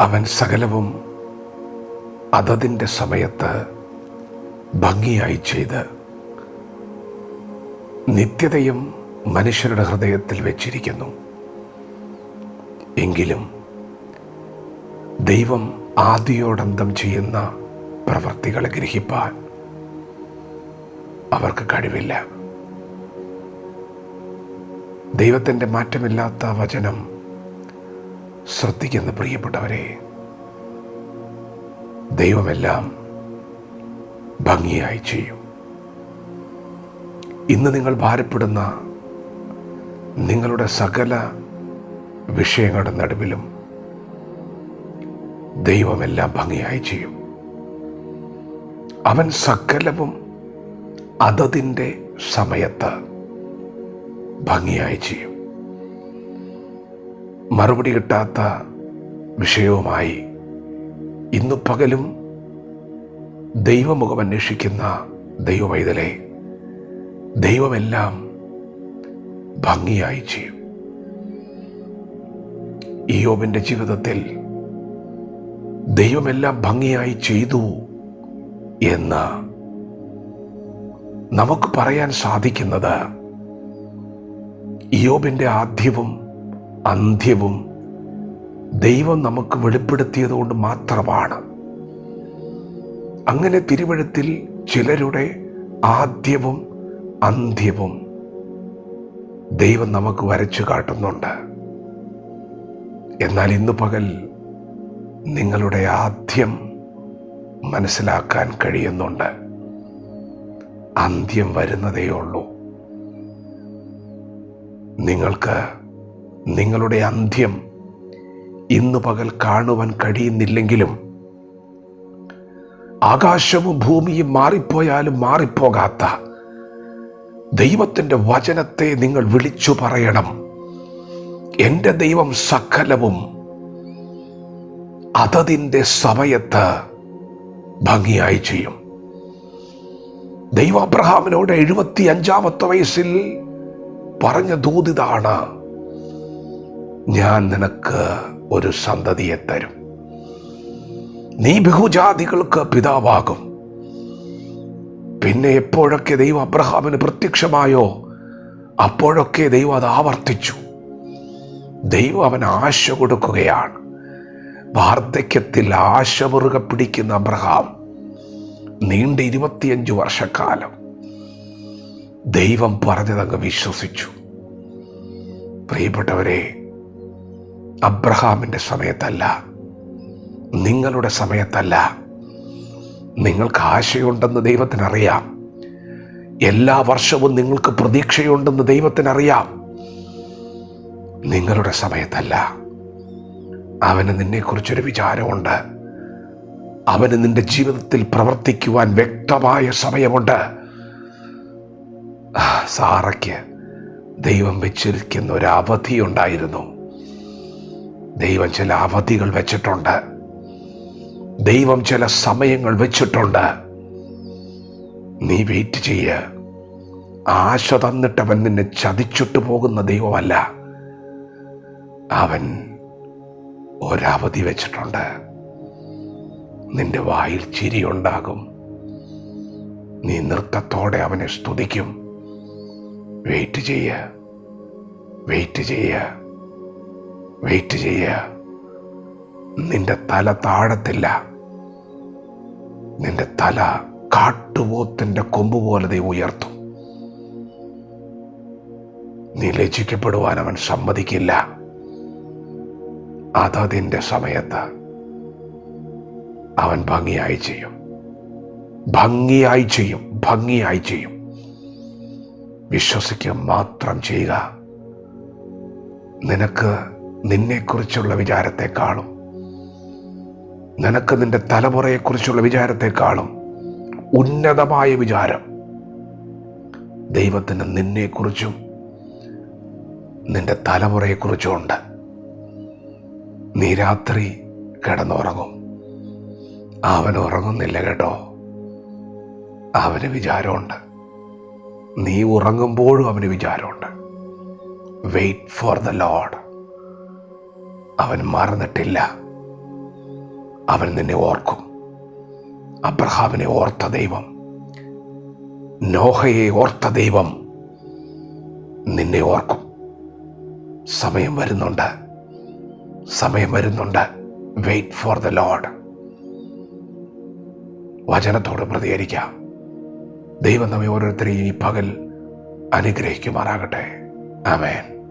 അവൻ സകലവും അതതിന്റെ സമയത്ത് ഭംഗിയായി ചെയ്ത് നിത്യതയും മനുഷ്യരുടെ ഹൃദയത്തിൽ വെച്ചിരിക്കുന്നു. എങ്കിലും ദൈവം ആദിയോടന്തം ചെയ്യുന്ന പ്രവൃത്തികളെ ഗ്രഹിപ്പാൻ അവർക്ക് കഴിവില്ല. ദൈവത്തിന്റെ മാറ്റമില്ലാത്ത വചനം ശ്രദ്ധിക്കുന്ന പ്രിയപ്പെട്ടവരെ ദൈവമെല്ലാം ഭംഗിയായി ചെയ്യും. ഇന്ന് നിങ്ങൾ ഭാരപ്പെടുന്ന നിങ്ങളുടെ സകല വിഷയങ്ങളുടെ നടുവിലും ദൈവമെല്ലാം ഭംഗിയായി ചെയ്യും. അവൻ സകലവും അതതിന്റെ സമയത്ത് ഭംഗിയായി ചെയ്യും. മറുപടി കിട്ടാത്ത വിഷയവുമായി ഇന്നു പകലും ദൈവമുഖം അന്വേഷിക്കുന്ന ദൈവവൈതലെ ദൈവമെല്ലാം ഭംഗിയായി ചെയ്യും. ഇയോബിന്റെ ജീവിതത്തിൽ ദൈവമെല്ലാം ഭംഗിയായി ചെയ്തു എന്ന് നമുക്ക് പറയാൻ സാധിക്കുന്നത് ഇയോബിന്റെ ആദ്യവും അന്ത്യവും ദൈവം നമുക്ക് വെളിപ്പെടുത്തിയത് കൊണ്ട് മാത്രമാണ്. അങ്ങനെ തിരുവഴുത്തിൽ ചിലരുടെ ആദ്യവും അന്ത്യവും ദൈവം നമുക്ക് വരച്ചു കാട്ടുന്നുണ്ട്. എന്നാൽ ഇന്ന് പകൽ നിങ്ങളുടെ ആദ്യം മനസ്സിലാക്കാൻ കഴിയുന്നുണ്ട്. അന്ത്യം വരുന്നതേ ഉള്ളൂ. നിങ്ങൾക്ക് നിങ്ങളുടെ അന്ത്യം ഇന്ന് പകൽ കാണുവാൻ കഴിയുന്നില്ലെങ്കിലും ആകാശവും ഭൂമിയും മാറിപ്പോയാലും മാറിപ്പോകാത്ത ദൈവത്തിന്റെ വചനത്തെ നിങ്ങൾ വിളിച്ചു പറയണം. എന്റെ ദൈവം സകലവും അതതിന്റെ സമയത്ത് ഭംഗിയായി ചെയ്യും. ദൈവ അബ്രഹാമിനോട് എഴുപത്തി അഞ്ചാമത്തെ വയസ്സിൽ പറഞ്ഞ ദൂതിതാണ് ഞാൻ നിനക്ക് ഒരു സന്തതിയെ തരും. നീ ബഹുജാതികൾക്ക് പിതാവാകും. പിന്നെ എപ്പോഴൊക്കെ ദൈവം അബ്രഹാമിന് പ്രത്യക്ഷമായോ അപ്പോഴൊക്കെ ദൈവം അത് ആവർത്തിച്ചു. ദൈവം അവന് ആശ കൊടുക്കുകയാണ്. വാർദ്ധക്യത്തിൽ ആശ മുറുകെ പിടിക്കുന്ന അബ്രഹാം നീണ്ട ഇരുപത്തിയഞ്ച് വർഷക്കാലം ദൈവം പറഞ്ഞതങ്ങ് വിശ്വസിച്ചു. പ്രിയപ്പെട്ടവരെ അബ്രഹാമിന്റെ സമയത്തല്ല. നിങ്ങളുടെ സമയത്തല്ല. നിങ്ങൾക്ക് ആശയുണ്ടെന്ന് ദൈവത്തിനറിയാം. എല്ലാ വർഷവും നിങ്ങൾക്ക് പ്രതീക്ഷയുണ്ടെന്ന് ദൈവത്തിനറിയാം. നിങ്ങളുടെ സമയത്തല്ല. അവന് നിന്നെക്കുറിച്ചൊരു വിചാരമുണ്ട്. അവന് നിന്റെ ജീവിതത്തിൽ പ്രവർത്തിക്കുവാൻ വ്യക്തമായ സമയമുണ്ട്. സാറയ്ക്ക് ദൈവം വെച്ചിരിക്കുന്ന ഒരു അവധി ഉണ്ടായിരുന്നു ദൈവം ചില അവധികൾ വെച്ചിട്ടുണ്ട്. ദൈവം ചില സമയങ്ങൾ വെച്ചിട്ടുണ്ട്. നീ വെയിറ്റ് ചെയ്യ. ആശ തന്നിട്ടവൻ നിന്നെ ചതിച്ചിട്ട് പോകുന്ന ദൈവമല്ല. അവൻ ഒരവധി വെച്ചിട്ടുണ്ട്. നിന്റെ വായിൽ ചിരിയുണ്ടാകും നീ നൃത്തത്തോടെ അവനെ സ്തുതിക്കും. വെയിറ്റ് ചെയ്യ. വെയിറ്റ് ചെയ്യ. വെയിറ്റ് ചെയ്യുക നിന്റെ തല താഴത്തില്ല. നിന്റെ തല കാട്ടുപോത്തിന്റെ കൊമ്പ് പോലെ ദൈവം ഉയർത്തും. നീ ലജ്ജിക്കപ്പെടുവാൻ അവൻ സമ്മതിക്കില്ല. അതതിന്റെ സമയത്ത്. അവൻ ഭംഗിയായി ചെയ്യും. ഭംഗിയായി ചെയ്യും. ഭംഗിയായി ചെയ്യും. വിശ്വസിക്കുക മാത്രം ചെയ്യുക. നിനക്ക് നിന്നെക്കുറിച്ചുള്ള വിചാരത്തെക്കാളും നിനക്ക് നിന്റെ തലമുറയെക്കുറിച്ചുള്ള വിചാരത്തെക്കാളും ഉന്നതമായ വിചാരം ദൈവത്തിന് നിന്നെക്കുറിച്ചും നിന്റെ തലമുറയെക്കുറിച്ചും ഉണ്ട്. നീ രാത്രി കിടന്നുറങ്ങും. അവൻ ഉറങ്ങുന്നില്ല കേട്ടോ. അവന് വിചാരമുണ്ട്. നീ ഉറങ്ങുമ്പോഴും അവന് വിചാരമുണ്ട്. വെയിറ്റ് ഫോർ ദ ലോഡ് അവൻ മറന്നിട്ടില്ല. അവൻ നിന്നെ ഓർക്കും. അബ്രഹാമിനെ ഓർത്ത ദൈവം. നോഹയെ ഓർത്ത ദൈവം നിന്നെ ഓർക്കും. സമയം വരുന്നുണ്ട്. സമയം വരുന്നുണ്ട്. വെയിറ്റ് ഫോർ ദ ലോഡ് വചനത്തോട് പ്രതികരിക്കാം. ദൈവം നമ്മെ ഓരോരുത്തരെയും ഈ പകൽ അനുഗ്രഹിക്കുമാറാകട്ടെ. ആമേൻ.